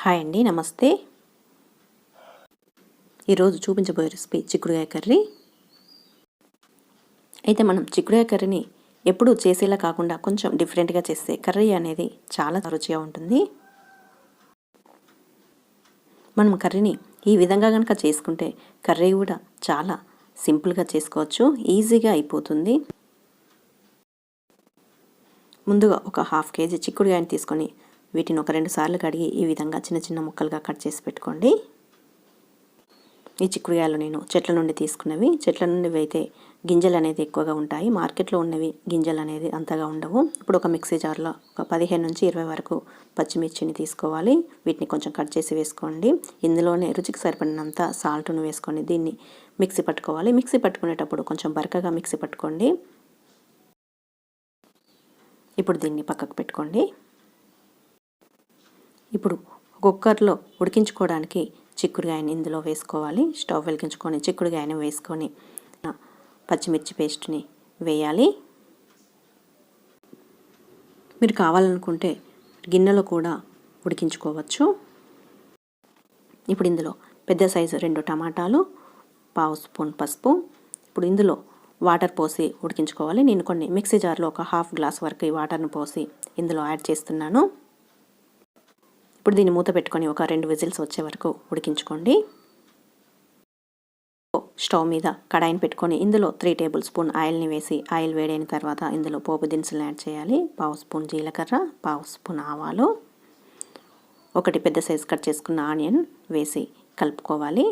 Hi అండి నమస్తే. ఈరోజు చూపించబోయే రెసిపీ చిక్కుడుకాయ కర్రీ. అయితే మనం చిక్కుడుకాయ కర్రీని ఎప్పుడూ చేసేలా కాకుండా కొంచెం డిఫరెంట్గా చేస్తే కర్రీ అనేది చాలా రుచిగా ఉంటుంది. మనం కర్రీని ఈ విధంగా కనుక చేసుకుంటే కర్రీ కూడా చాలా సింపుల్గా చేసుకోవచ్చు ఈజీగా అయిపోతుంది. ముందుగా ఒక హాఫ్ కేజీ చిక్కుడుకాయని తీసుకొని వీటిని ఒక రెండు సార్లు కడిగి ఈ విధంగా చిన్న చిన్న ముక్కలుగా కట్ చేసి పెట్టుకోండి. ఈ చిక్కుడుగాయలు నేను చెట్ల నుండి తీసుకున్నవి. చెట్ల నుండి అయితే గింజలు అనేది ఎక్కువగా ఉంటాయి. మార్కెట్లో ఉన్నవి గింజలు అనేది అంతగా ఉండవు. ఇప్పుడు ఒక మిక్సీ జార్లో ఒక పదిహేను నుంచి ఇరవై వరకు పచ్చిమిర్చిని తీసుకోవాలి. వీటిని కొంచెం కట్ చేసి వేసుకోండి. ఇందులోనే రుచికి సరిపడినంత సాల్ట్ను వేసుకొని దీన్ని మిక్సీ పట్టుకోవాలి. మిక్సీ పట్టుకునేటప్పుడు కొంచెం బరకగా మిక్సీ పట్టుకోండి. ఇప్పుడు దీన్ని పక్కకు పెట్టుకోండి. ఇప్పుడు కుక్కర్లో ఉడికించుకోవడానికి చిక్కుడుగాయని ఇందులో వేసుకోవాలి. స్టవ్ వెలిగించుకొని చిక్కుడుగాయని వేసుకొని పచ్చిమిర్చి పేస్ట్ని వేయాలి. మీరు కావాలనుకుంటే గిన్నెలో కూడా ఉడికించుకోవచ్చు. ఇప్పుడు ఇందులో పెద్ద సైజు రెండు టమాటాలు పావు స్పూన్ పసుపు. ఇప్పుడు ఇందులో వాటర్ పోసి ఉడికించుకోవాలి. నేను కొన్ని మిక్సీ జార్లో ఒక హాఫ్ గ్లాస్ వరకు ఈ వాటర్ను పోసి ఇందులో యాడ్ చేస్తున్నాను. ఇప్పుడు దీన్ని మూత పెట్టుకొని ఒక రెండు విజిల్స్ వచ్చే వరకు ఉడికించుకోండి. స్టవ్ మీద కడాయిని పెట్టుకొని ఇందులో త్రీ టేబుల్ స్పూన్ ఆయిల్ని వేసి ఆయిల్ వేడైన తర్వాత ఇందులో పోపు దినుసులు యాడ్ చేయాలి. పావు స్పూన్ జీలకర్ర పావు స్పూన్ ఆవాలు ఒకటి పెద్ద సైజు కట్ చేసుకున్న ఆనియన్ వేసి కలుపుకోవాలి.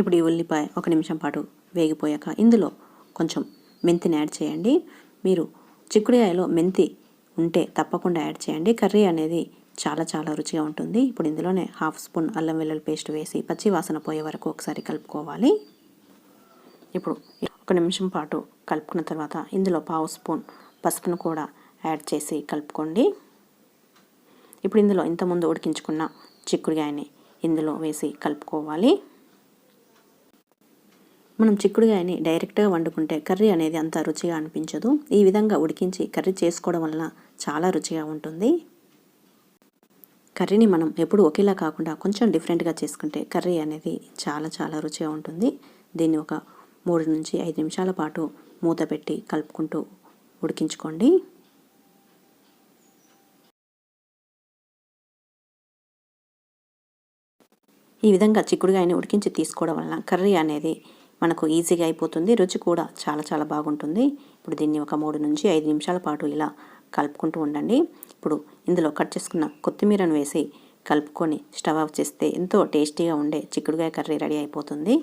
ఇప్పుడు ఈ ఉల్లిపాయ ఒక నిమిషం పాటు వేగిపోయాక ఇందులో కొంచెం మెంతిని యాడ్ చేయండి. మీరు చిక్కుడుకాయలో మెంతి ఉంటే తప్పకుండా యాడ్ చేయండి. కర్రీ అనేది చాలా చాలా రుచిగా ఉంటుంది. ఇప్పుడు ఇందులోనే హాఫ్ స్పూన్ అల్లం వెల్లుల్లి పేస్ట్ వేసి పచ్చి వాసన పోయే వరకు ఒకసారి కలుపుకోవాలి. ఇప్పుడు ఒక నిమిషం పాటు కలుపుకున్న తర్వాత ఇందులో పావు స్పూన్ పసుపును కూడా యాడ్ చేసి కలుపుకోండి. ఇప్పుడు ఇందులో ఇంతకుముందు ఉడికించుకున్న చిక్కుడుగాయని ఇందులో వేసి కలుపుకోవాలి. మనం చిక్కుడుగాయని డైరెక్ట్గా వండుకుంటే కర్రీ అనేది అంత రుచిగా అనిపించదు. ఈ విధంగా ఉడికించి కర్రీ చేసుకోవడం వలన చాలా రుచిగా ఉంటుంది. కర్రీని మనం ఎప్పుడు ఒకేలా కాకుండా కొంచెం డిఫరెంట్గా చేసుకుంటే కర్రీ అనేది చాలా చాలా రుచిగా ఉంటుంది. దీన్ని ఒక మూడు నుంచి ఐదు నిమిషాల పాటు మూత పెట్టి కలుపుకుంటూ ఉడికించుకోండి. ఈ విధంగా చిక్కుడుగాయని ఉడికించి తీసుకోవడం వలన కర్రీ అనేది మనకు ఈజీగా అయిపోతుంది. రుచి కూడా చాలా చాలా బాగుంటుంది. ఇప్పుడు దీన్ని ఒక మూడు నుంచి ఐదు నిమిషాల పాటు ఇలా కలుపుకుంటూ ఉండండి. ఇప్పుడు ఇందులో కట్ చేసుకున్న కొత్తిమీరను వేసి కలుపుకొని స్టవ్ ఆఫ్ చేస్తే ఎంతో టేస్టీగా ఉండే చిక్కుడుకాయ కర్రీ రెడీ అయిపోతుంది.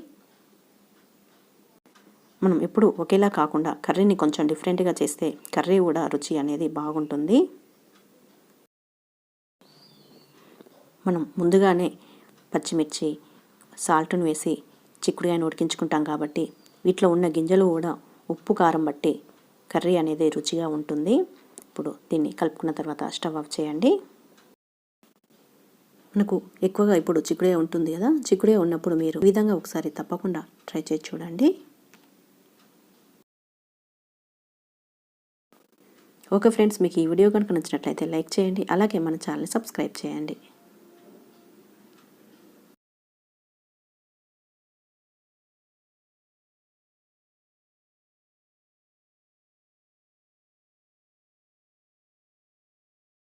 మనం ఎప్పుడు ఒకేలా కాకుండా కర్రీని కొంచెం డిఫరెంట్గా చేస్తే కర్రీ కూడా రుచి అనేది బాగుంటుంది. మనం ముందుగానే పచ్చిమిర్చి సాల్ట్ను వేసి చిక్కుడుగాయను ఉడికించుకుంటాం కాబట్టి వీటిలో ఉన్న గింజలు కూడా ఉప్పు కారం బట్టి కర్రీ అనేది రుచిగా ఉంటుంది. ఇప్పుడు దీన్ని కలుపుకున్న తర్వాత స్టవ్ ఆఫ్ చేయండి. మనకు ఎక్కువగా ఇప్పుడు చిక్కుడే ఉంటుంది కదా చిక్కుడే ఉన్నప్పుడు మీరు ఈ విధంగా ఒకసారి తప్పకుండా ట్రై చేసి చూడండి. ఓకే ఫ్రెండ్స్ మీకు ఈ వీడియో కనుక నచ్చినట్లయితే లైక్ చేయండి అలాగే మన ఛానల్ని సబ్స్క్రైబ్ చేయండి.